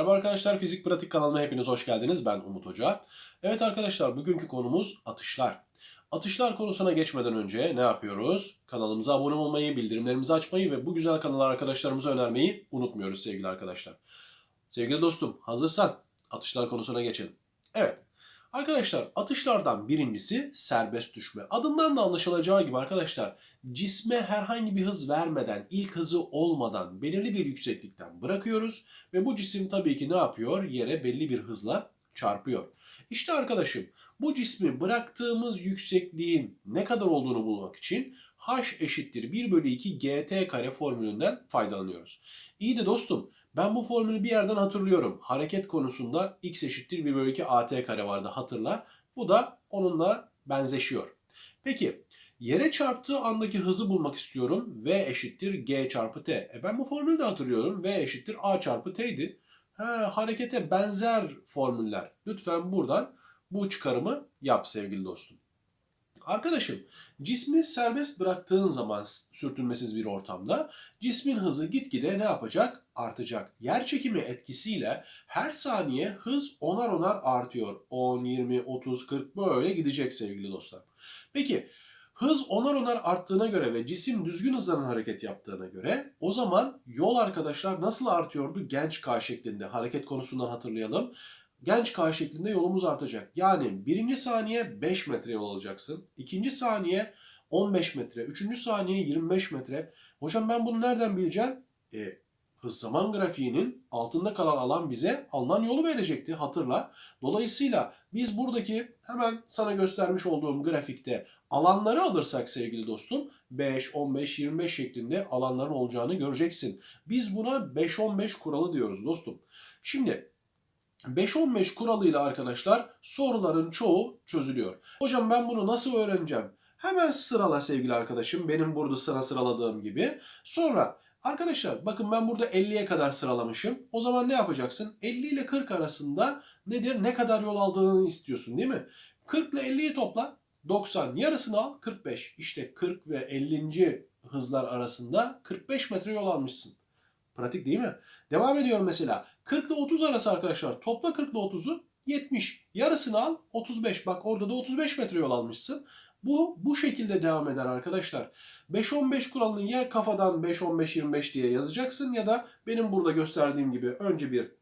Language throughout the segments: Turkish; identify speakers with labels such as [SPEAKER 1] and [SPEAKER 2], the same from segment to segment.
[SPEAKER 1] Merhaba arkadaşlar, Fizik Pratik kanalıma hepiniz hoş geldiniz. Ben Umut Hoca. Evet arkadaşlar, bugünkü konumuz atışlar. Atışlar konusuna geçmeden önce ne yapıyoruz? Kanalımıza abone olmayı, bildirimlerimizi açmayı ve bu güzel kanalı arkadaşlarımıza önermeyi unutmuyoruz sevgili arkadaşlar. Sevgili dostum, hazırsan atışlar konusuna geçelim. Evet, arkadaşlar atışlardan birincisi serbest düşme. Adından da anlaşılacağı gibi arkadaşlar cisme herhangi bir hız vermeden, ilk hızı olmadan belirli bir yükseklikten bırakıyoruz ve bu cisim tabii ki ne yapıyor? Yere belli bir hızla çarpıyor. İşte arkadaşım bu cismi bıraktığımız yüksekliğin ne kadar olduğunu bulmak için h eşittir 1 bölü 2 gt kare formülünden faydalanıyoruz. İyi de dostum ben bu formülü bir yerden hatırlıyorum. Hareket konusunda x eşittir 1 bölü 2 at kare vardı hatırla. Bu da onunla benzeşiyor. Peki Yere çarptığı andaki hızı bulmak istiyorum. V eşittir G çarpı T. E ben bu formülü de hatırlıyorum. V eşittir A çarpı T'ydi. Ha, harekete benzer formüller. Lütfen buradan bu çıkarımı yap sevgili dostum. Arkadaşım cismi serbest bıraktığın zaman sürtünmesiz bir ortamda cismin hızı gitgide ne yapacak? Artacak. Yer çekimi etkisiyle her saniye hız onar onar artıyor. 10, 20, 30, 40 böyle gidecek sevgili dostlar. Peki Hız onar onar arttığına göre ve cisim düzgün hızla hareket yaptığına göre o zaman yol arkadaşlar nasıl artıyordu? Genç K şeklinde. Hareket konusundan hatırlayalım. Genç K şeklinde yolumuz artacak. Yani birinci saniye 5 metre yol alacaksın. ikinci saniye 15 metre. Üçüncü saniye 25 metre. Hocam ben bunu nereden bileceğim? E, hız zaman grafiğinin altında kalan alan bize alınan yolu verecekti hatırla. Dolayısıyla biz buradaki hemen sana göstermiş olduğum grafikte alanları alırsak sevgili dostum 5, 15, 25 şeklinde alanların olacağını göreceksin. Biz buna 5-15 kuralı diyoruz dostum. Şimdi 5-15 kuralıyla arkadaşlar soruların çoğu çözülüyor. Hocam ben bunu nasıl öğreneceğim? Hemen sırala sevgili arkadaşım. Benim burada sıra sıraladığım gibi. Sonra Arkadaşlar bakın ben burada 50'ye kadar sıralamışım. O zaman ne yapacaksın? 50 ile 40 arasında nedir? Ne kadar yol aldığını istiyorsun değil mi? 40 ile 50'yi topla. 90 yarısını al 45. İşte 40 ve 50. hızlar arasında 45 metre yol almışsın. Pratik değil mi? Devam ediyorum mesela. 40 ile 30 arası arkadaşlar. Topla 40 ile 30'u 70. Yarısını al 35. Bak orada da 35 metre yol almışsın. Bu bu şekilde devam eder arkadaşlar. 5-15 kuralını ya kafadan 5-15-25 diye yazacaksın ya da benim burada gösterdiğim gibi önce bir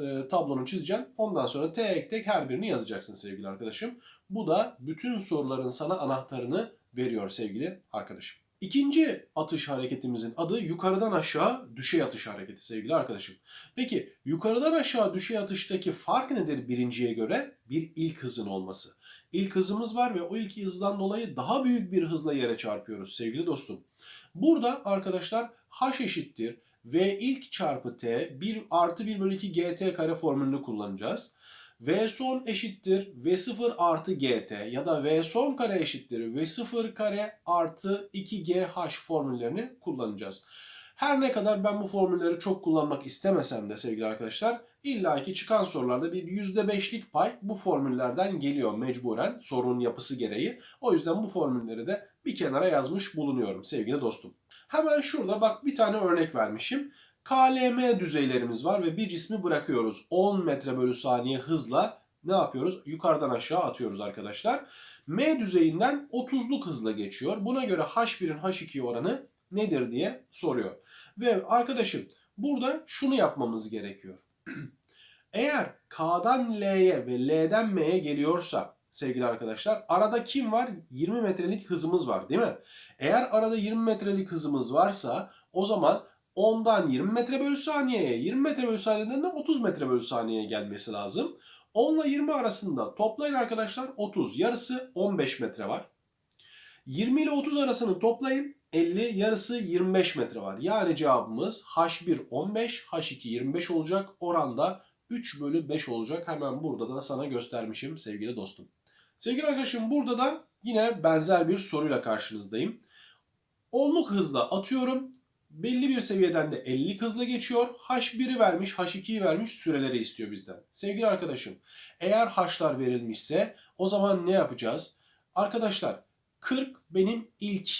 [SPEAKER 1] e, tablonu çizeceksin. Ondan sonra tek tek her birini yazacaksın sevgili arkadaşım. Bu da bütün soruların sana anahtarını veriyor sevgili arkadaşım. İkinci atış hareketimizin adı yukarıdan aşağı düşey atış hareketi sevgili arkadaşım. Peki yukarıdan aşağı düşey atıştaki fark nedir birinciye göre? Bir ilk hızın olması. İlk hızımız var ve o ilk hızdan dolayı daha büyük bir hızla yere çarpıyoruz sevgili dostum. Burada arkadaşlar h eşittir v ilk çarpı t 1 artı 1 bölü 2 gt kare formülünü kullanacağız. V son eşittir V0 artı GT ya da V son kare eşittir V0 kare artı 2GH formüllerini kullanacağız. Her ne kadar ben bu formülleri çok kullanmak istemesem de sevgili arkadaşlar illa ki çıkan sorularda bir %5'lik pay bu formüllerden geliyor mecburen sorunun yapısı gereği. O yüzden bu formülleri de bir kenara yazmış bulunuyorum sevgili dostum. Hemen şurada bak bir tane örnek vermişim. KLM düzeylerimiz var ve bir cismi bırakıyoruz. 10 metre bölü saniye hızla ne yapıyoruz? Yukarıdan aşağı atıyoruz arkadaşlar. M düzeyinden 30'luk hızla geçiyor. Buna göre H1'in H2 oranı nedir diye soruyor. Ve arkadaşım burada şunu yapmamız gerekiyor. Eğer K'dan L'ye ve L'den M'ye geliyorsa sevgili arkadaşlar arada kim var? 20 metrelik hızımız var değil mi? Eğer arada 20 metrelik hızımız varsa o zaman 10'dan 20 metre bölü saniyeye, 20 metre bölü saniyeden de 30 metre bölü saniyeye gelmesi lazım. 10 ile 20 arasında toplayın arkadaşlar 30. Yarısı 15 metre var. 20 ile 30 arasını toplayın 50 yarısı 25 metre var. Yani cevabımız H1 15, H2 25 olacak. Oranda 3 bölü 5 olacak. Hemen burada da sana göstermişim sevgili dostum. Sevgili arkadaşım burada da yine benzer bir soruyla karşınızdayım. Onluk hızla atıyorum. Belli bir seviyeden de 50 hızla geçiyor. H1'i vermiş, H2'yi vermiş süreleri istiyor bizden. Sevgili arkadaşım eğer H'lar verilmişse o zaman ne yapacağız? Arkadaşlar 40 benim ilk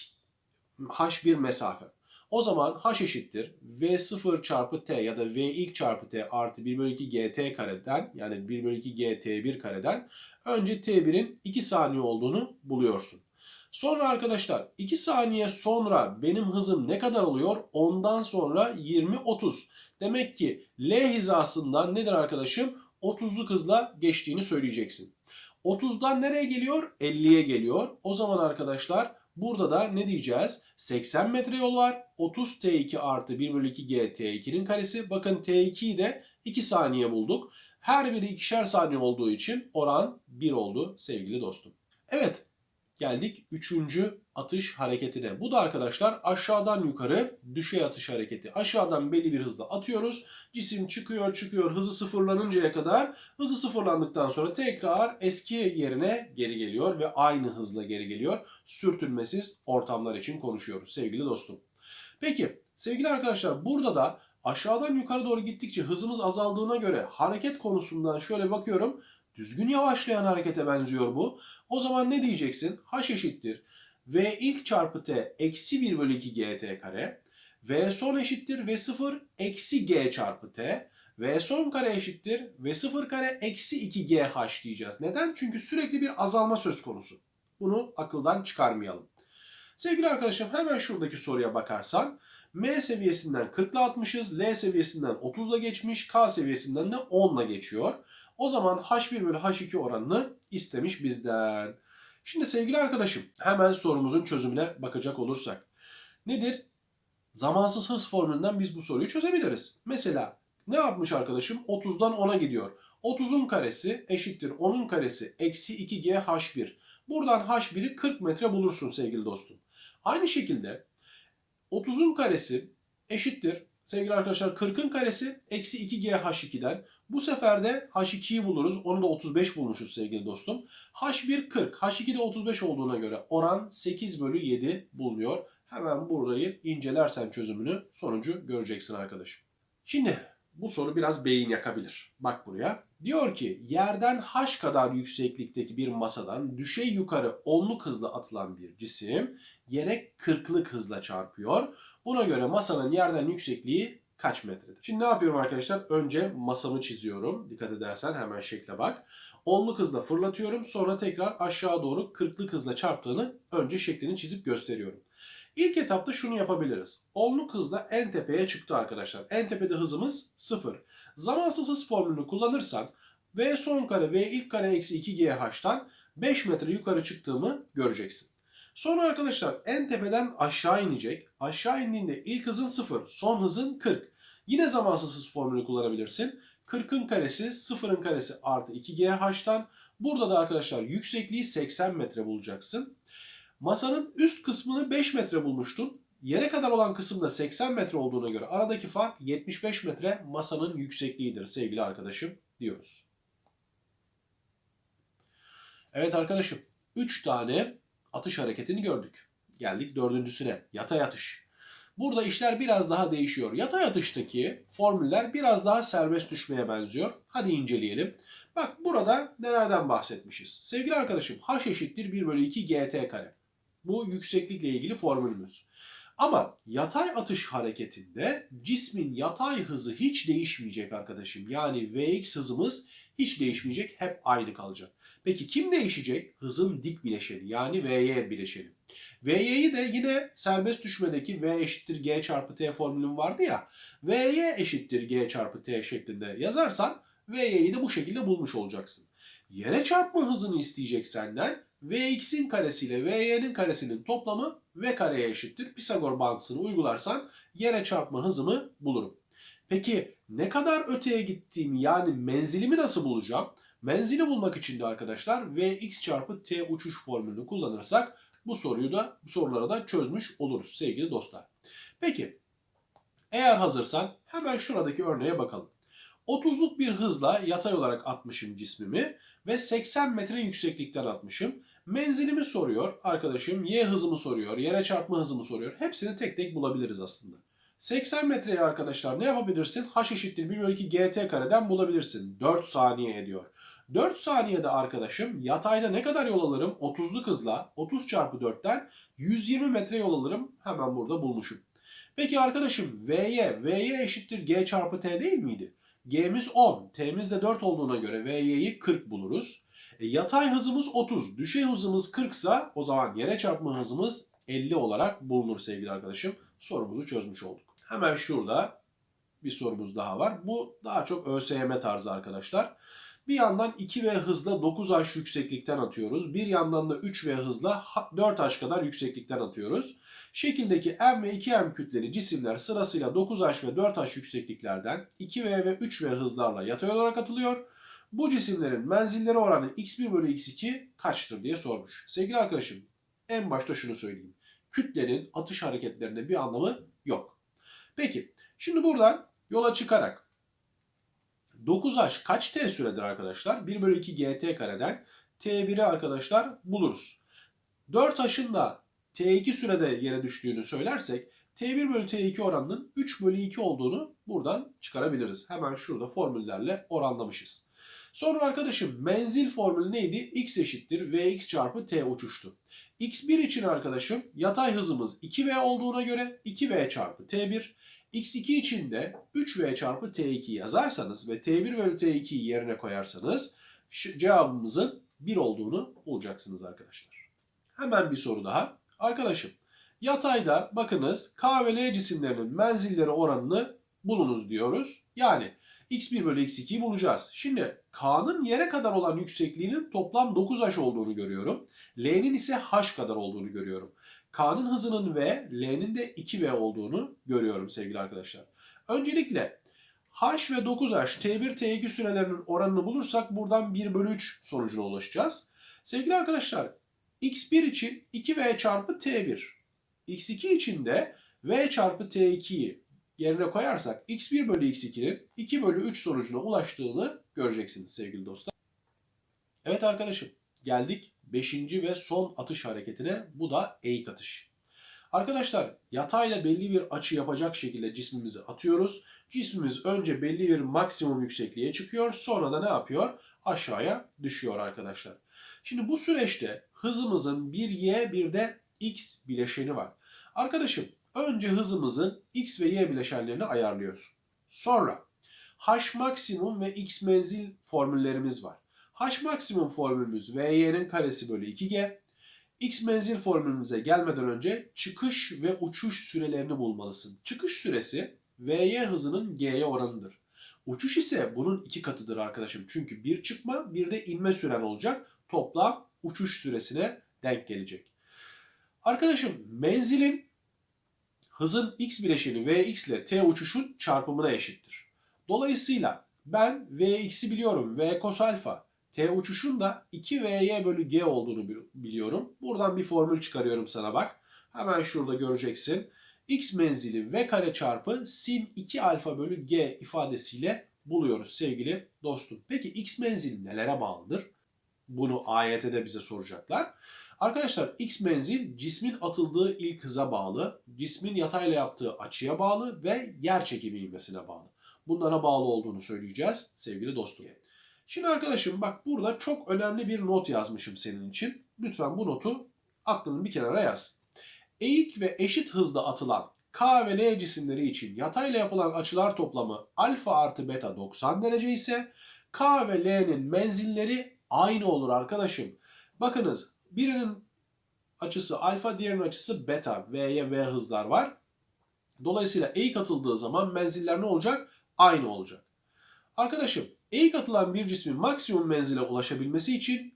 [SPEAKER 1] H1 mesafe. O zaman h eşittir v0 çarpı t ya da v ilk çarpı t artı 1 bölü 2 gt kareden yani 1 bölü 2 gt1 kareden önce t1'in 2 saniye olduğunu buluyorsun. Sonra arkadaşlar 2 saniye sonra benim hızım ne kadar oluyor? Ondan sonra 20-30. Demek ki L hizasından nedir arkadaşım? 30'luk hızla geçtiğini söyleyeceksin. 30'dan nereye geliyor? 50'ye geliyor. O zaman arkadaşlar burada da ne diyeceğiz? 80 metre yol var. 30 T2 artı 1 bölü 2 G T2'nin karesi. Bakın T2'yi de 2 saniye bulduk. Her biri ikişer saniye olduğu için oran 1 oldu sevgili dostum. Evet geldik 3. atış hareketine. Bu da arkadaşlar aşağıdan yukarı düşey atış hareketi. Aşağıdan belli bir hızla atıyoruz. Cisim çıkıyor çıkıyor hızı sıfırlanıncaya kadar hızı sıfırlandıktan sonra tekrar eski yerine geri geliyor ve aynı hızla geri geliyor. Sürtünmesiz ortamlar için konuşuyoruz sevgili dostum. Peki sevgili arkadaşlar burada da aşağıdan yukarı doğru gittikçe hızımız azaldığına göre hareket konusundan şöyle bakıyorum. Düzgün yavaşlayan harekete benziyor bu. O zaman ne diyeceksin? H eşittir. V ilk çarpı t eksi 1 bölü 2 gt kare. V son eşittir V sıfır eksi g çarpı t. V son kare eşittir V sıfır kare eksi 2 gh diyeceğiz. Neden? Çünkü sürekli bir azalma söz konusu. Bunu akıldan çıkarmayalım. Sevgili arkadaşım hemen şuradaki soruya bakarsan M seviyesinden 40 ile atmışız, L seviyesinden 30 ile geçmiş, K seviyesinden de 10 ile geçiyor. O zaman H1 bölü H2 oranını istemiş bizden. Şimdi sevgili arkadaşım hemen sorumuzun çözümüne bakacak olursak. Nedir? Zamansız hız formülünden biz bu soruyu çözebiliriz. Mesela ne yapmış arkadaşım? 30'dan 10'a gidiyor. 30'un karesi eşittir 10'un karesi eksi 2G H1. Buradan H1'i 40 metre bulursun sevgili dostum. Aynı şekilde 30'un karesi eşittir sevgili arkadaşlar 40'ın karesi eksi 2G H2'den. Bu sefer de H2'yi buluruz. Onu da 35 bulmuşuz sevgili dostum. H1 40. H2 de 35 olduğuna göre oran 8 bölü 7 bulunuyor. Hemen burayı incelersen çözümünü sonucu göreceksin arkadaşım. Şimdi bu soru biraz beyin yakabilir. Bak buraya. Diyor ki yerden h kadar yükseklikteki bir masadan düşey yukarı onluk hızla atılan bir cisim yere 40'lık hızla çarpıyor. Buna göre masanın yerden yüksekliği kaç metredir? Şimdi ne yapıyorum arkadaşlar? Önce masamı çiziyorum. Dikkat edersen hemen şekle bak. Onluk hızla fırlatıyorum. Sonra tekrar aşağı doğru 40'lık hızla çarptığını önce şeklini çizip gösteriyorum. İlk etapta şunu yapabiliriz. Onluk hızla en tepeye çıktı arkadaşlar. En tepede hızımız 0. Zamansız hız formülünü kullanırsan V son kare V ilk kare eksi 2GH'tan 5 metre yukarı çıktığımı göreceksin. Sonra arkadaşlar en tepeden aşağı inecek. Aşağı indiğinde ilk hızın 0, son hızın 40. Yine zamansız hız formülünü kullanabilirsin. 40'ın karesi 0'ın karesi artı 2GH'tan. Burada da arkadaşlar yüksekliği 80 metre bulacaksın. Masanın üst kısmını 5 metre bulmuştun. Yere kadar olan kısımda 80 metre olduğuna göre aradaki fark 75 metre masanın yüksekliğidir sevgili arkadaşım diyoruz. Evet arkadaşım 3 tane atış hareketini gördük. Geldik dördüncüsüne yatay atış. Burada işler biraz daha değişiyor. Yatay atıştaki formüller biraz daha serbest düşmeye benziyor. Hadi inceleyelim. Bak burada nelerden bahsetmişiz. Sevgili arkadaşım h eşittir 1 bölü 2 gt kare. Bu yükseklikle ilgili formülümüz. Ama yatay atış hareketinde cismin yatay hızı hiç değişmeyecek arkadaşım. Yani Vx hızımız hiç değişmeyecek, hep aynı kalacak. Peki kim değişecek? Hızın dik bileşeni yani Vy bileşeni. Vy'yi de yine serbest düşmedeki V eşittir G çarpı T formülüm vardı ya. Vy eşittir G çarpı T şeklinde yazarsan Vy'yi de bu şekilde bulmuş olacaksın. Yere çarpma hızını isteyecek senden. Vx'in karesiyle Vy'nin karesinin toplamı V kareye eşittir. Pisagor bağıntısını uygularsan yere çarpma hızımı bulurum. Peki ne kadar öteye gittiğimi yani menzilimi nasıl bulacağım? Menzili bulmak için de arkadaşlar Vx çarpı T uçuş formülünü kullanırsak bu soruyu da bu soruları da çözmüş oluruz sevgili dostlar. Peki eğer hazırsan hemen şuradaki örneğe bakalım. 30'luk bir hızla yatay olarak atmışım cismimi ve 80 metre yükseklikten atmışım. Menzilimi soruyor arkadaşım, y hızımı soruyor, yere çarpma hızımı soruyor. Hepsini tek tek bulabiliriz aslında. 80 metreye arkadaşlar ne yapabilirsin? H eşittir 1 bölü 2 gt kareden bulabilirsin. 4 saniye ediyor. 4 saniyede arkadaşım yatayda ne kadar yol alırım? 30'luk hızla 30 çarpı 4'ten 120 metre yol alırım. Hemen burada bulmuşum. Peki arkadaşım V'ye, V'ye eşittir G çarpı T değil miydi? G'miz 10, T'miz de 4 olduğuna göre V'yi 40 buluruz. E, yatay hızımız 30, düşey hızımız 40 ise o zaman yere çarpma hızımız 50 olarak bulunur sevgili arkadaşım. Sorumuzu çözmüş olduk. Hemen şurada bir sorumuz daha var. Bu daha çok ÖSYM tarzı arkadaşlar. Bir yandan 2V hızla 9H yükseklikten atıyoruz. Bir yandan da 3V hızla 4H kadar yükseklikten atıyoruz. Şekildeki M ve 2M kütleli cisimler sırasıyla 9H ve 4H yüksekliklerden 2V ve 3V hızlarla yatay olarak atılıyor. Bu cisimlerin menzilleri oranı x1 bölü x2 kaçtır diye sormuş. Sevgili arkadaşım en başta şunu söyleyeyim. Kütlenin atış hareketlerinde bir anlamı yok. Peki şimdi buradan yola çıkarak 9h kaç t süredir arkadaşlar? 1 bölü 2 gt kareden t1'i arkadaşlar buluruz. 4h'ın da t2 sürede yere düştüğünü söylersek t1 bölü t2 oranının 3 bölü 2 olduğunu buradan çıkarabiliriz. Hemen şurada formüllerle oranlamışız. Sonra arkadaşım menzil formülü neydi? x eşittir vx çarpı t uçuştu. x1 için arkadaşım yatay hızımız 2v olduğuna göre 2v çarpı t1. X2 için de 3v çarpı t2 yazarsanız ve t1 bölü t2'yi yerine koyarsanız cevabımızın 1 olduğunu bulacaksınız arkadaşlar. Hemen bir soru daha. Arkadaşım yatayda bakınız K ve L cisimlerinin menzilleri oranını bulunuz diyoruz. Yani x1 bölü x2'yi bulacağız. Şimdi K'nın yere kadar olan yüksekliğinin toplam 9h olduğunu görüyorum. L'nin ise h kadar olduğunu görüyorum. K'nın hızının v, L'nin de 2v olduğunu görüyorum sevgili arkadaşlar. Öncelikle h ve 9h t1 t2 sürelerinin oranını bulursak buradan 1 bölü 3 sonucuna ulaşacağız. Sevgili arkadaşlar x1 için 2v çarpı t1. x2 için de v çarpı t2'yi yerine koyarsak x1 bölü x2'nin 2 bölü 3 sonucuna ulaştığını göreceksiniz sevgili dostlar. Evet arkadaşım geldik 5. ve son atış hareketine bu da eğik atış. Arkadaşlar yatayla belli bir açı yapacak şekilde cismimizi atıyoruz. Cismimiz önce belli bir maksimum yüksekliğe çıkıyor sonra da ne yapıyor? Aşağıya düşüyor arkadaşlar. Şimdi bu süreçte hızımızın bir y bir de x bileşeni var. Arkadaşım önce hızımızın x ve y bileşenlerini ayarlıyoruz. Sonra h maksimum ve x menzil formüllerimiz var. H maksimum formülümüz vy'nin karesi bölü 2g. x menzil formülümüze gelmeden önce çıkış ve uçuş sürelerini bulmalısın. Çıkış süresi vy hızının g'ye oranıdır. Uçuş ise bunun iki katıdır arkadaşım. Çünkü bir çıkma bir de inme süren olacak. Toplam uçuş süresine denk gelecek. Arkadaşım menzilin hızın x bileşeni vx ile t uçuşun çarpımına eşittir. Dolayısıyla ben vx'i biliyorum v cos alfa. T uçuşun da 2vy bölü g olduğunu biliyorum. Buradan bir formül çıkarıyorum sana bak. Hemen şurada göreceksin. x menzili v kare çarpı sin 2 alfa bölü g ifadesiyle buluyoruz sevgili dostum. Peki x menzili nelere bağlıdır? Bunu AYT'de bize soracaklar. Arkadaşlar x menzil cismin atıldığı ilk hıza bağlı, cismin yatayla yaptığı açıya bağlı ve yer çekimi ivmesine bağlı. Bunlara bağlı olduğunu söyleyeceğiz sevgili dostum. Şimdi arkadaşım bak burada çok önemli bir not yazmışım senin için. Lütfen bu notu aklının bir kenara yaz. Eğik ve eşit hızla atılan K ve L cisimleri için yatayla yapılan açılar toplamı alfa artı beta 90 derece ise K ve L'nin menzilleri aynı olur arkadaşım. Bakınız birinin açısı alfa, diğerinin açısı beta. V'ye V hızlar var. Dolayısıyla eğik atıldığı zaman menziller ne olacak? Aynı olacak. Arkadaşım eğik atılan bir cismin maksimum menzile ulaşabilmesi için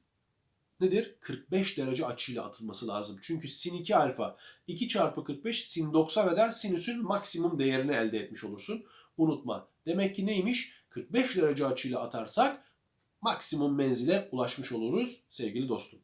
[SPEAKER 1] nedir? 45 derece açıyla atılması lazım. Çünkü sin 2 alfa 2 çarpı 45 sin 90 eder. Sinüsün maksimum değerini elde etmiş olursun. Unutma. Demek ki neymiş? 45 derece açıyla atarsak maksimum menzile ulaşmış oluruz sevgili dostum.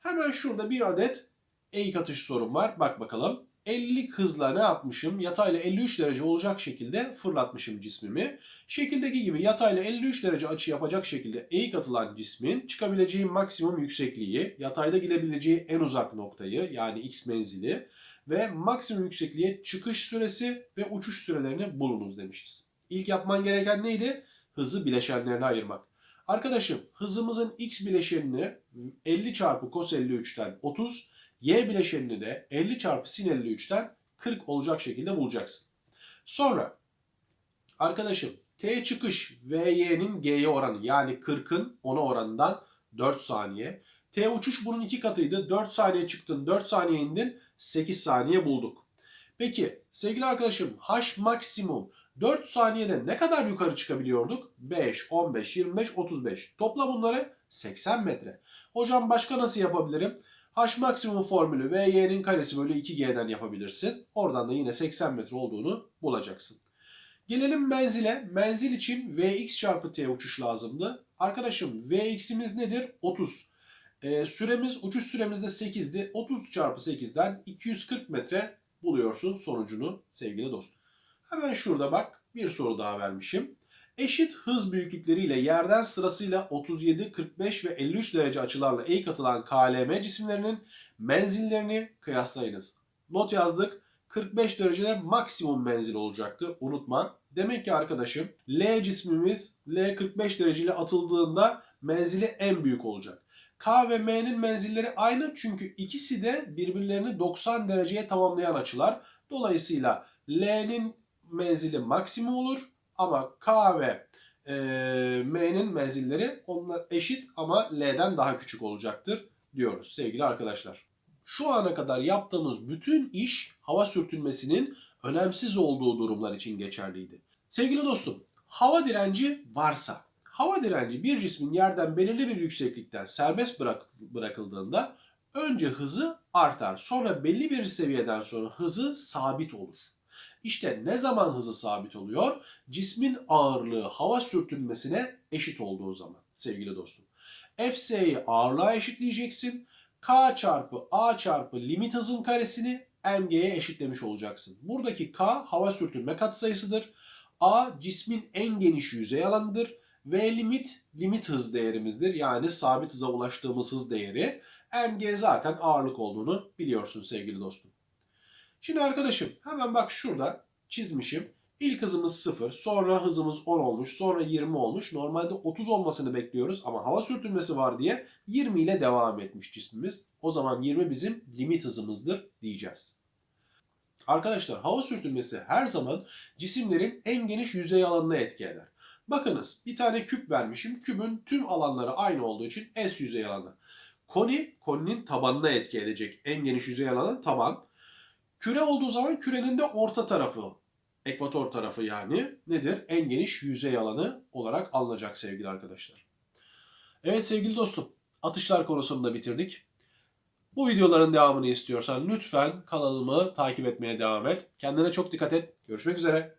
[SPEAKER 1] Hemen şurada bir adet eğik atış sorum var. Bak bakalım. 50 hızla ne yapmışım? Yatayla 53 derece olacak şekilde fırlatmışım cismimi. Şekildeki gibi yatayla 53 derece açı yapacak şekilde eğik atılan cismin çıkabileceği maksimum yüksekliği, yatayda gidebileceği en uzak noktayı yani x menzili ve maksimum yüksekliğe çıkış süresi ve uçuş sürelerini bulunuz demişiz. İlk yapman gereken neydi? Hızı bileşenlerine ayırmak. Arkadaşım hızımızın x bileşenini 50 çarpı cos 53'ten 30, y bileşenini de 50 çarpı sin 53'ten 40 olacak şekilde bulacaksın. Sonra arkadaşım T çıkış VY'nin G'ye oranı yani 40'ın 10'a oranından 4 saniye. T uçuş bunun iki katıydı. 4 saniye çıktın 4 saniye indin 8 saniye bulduk. Peki sevgili arkadaşım H maksimum 4 saniyede ne kadar yukarı çıkabiliyorduk? 5, 15, 25, 35. Topla bunları 80 metre. Hocam başka nasıl yapabilirim? H maksimum formülü VY'nin karesi bölü 2G'den yapabilirsin. Oradan da yine 80 metre olduğunu bulacaksın. Gelelim menzile. Menzil için Vx çarpı T uçuş lazımdı. Arkadaşım Vx'imiz nedir? 30. Ee, süremiz, uçuş süremiz de 8'di. 30 çarpı 8'den 240 metre buluyorsun sonucunu sevgili dostum. Hemen şurada bak bir soru daha vermişim. Eşit hız büyüklükleriyle yerden sırasıyla 37, 45 ve 53 derece açılarla eğik atılan KLM cisimlerinin menzillerini kıyaslayınız. Not yazdık. 45 derecede maksimum menzil olacaktı. Unutma. Demek ki arkadaşım L cismimiz L 45 dereceyle atıldığında menzili en büyük olacak. K ve M'nin menzilleri aynı çünkü ikisi de birbirlerini 90 dereceye tamamlayan açılar. Dolayısıyla L'nin menzili maksimum olur ama K ve e, M'nin menzilleri onlar eşit ama L'den daha küçük olacaktır diyoruz sevgili arkadaşlar. Şu ana kadar yaptığımız bütün iş hava sürtünmesinin önemsiz olduğu durumlar için geçerliydi. Sevgili dostum, hava direnci varsa, hava direnci bir cismin yerden belirli bir yükseklikten serbest bırak, bırakıldığında önce hızı artar, sonra belli bir seviyeden sonra hızı sabit olur. İşte ne zaman hızı sabit oluyor? Cismin ağırlığı hava sürtünmesine eşit olduğu zaman sevgili dostum. Fs'yi ağırlığa eşitleyeceksin. K çarpı A çarpı limit hızın karesini mg'ye eşitlemiş olacaksın. Buradaki K hava sürtünme katsayısıdır. A cismin en geniş yüzey alanıdır. V limit limit hız değerimizdir. Yani sabit hıza ulaştığımız hız değeri. mg zaten ağırlık olduğunu biliyorsun sevgili dostum. Şimdi arkadaşım hemen bak şurada çizmişim. İlk hızımız 0, sonra hızımız 10 olmuş, sonra 20 olmuş. Normalde 30 olmasını bekliyoruz ama hava sürtünmesi var diye 20 ile devam etmiş cismimiz. O zaman 20 bizim limit hızımızdır diyeceğiz. Arkadaşlar hava sürtünmesi her zaman cisimlerin en geniş yüzey alanına etki eder. Bakınız bir tane küp vermişim. Kübün tüm alanları aynı olduğu için S yüzey alanı. Koni, koninin tabanına etki edecek. En geniş yüzey alanı taban. Küre olduğu zaman kürenin de orta tarafı, ekvator tarafı yani nedir? En geniş yüzey alanı olarak alınacak sevgili arkadaşlar. Evet sevgili dostum, atışlar konusunu da bitirdik. Bu videoların devamını istiyorsan lütfen kanalımı takip etmeye devam et. Kendine çok dikkat et. Görüşmek üzere.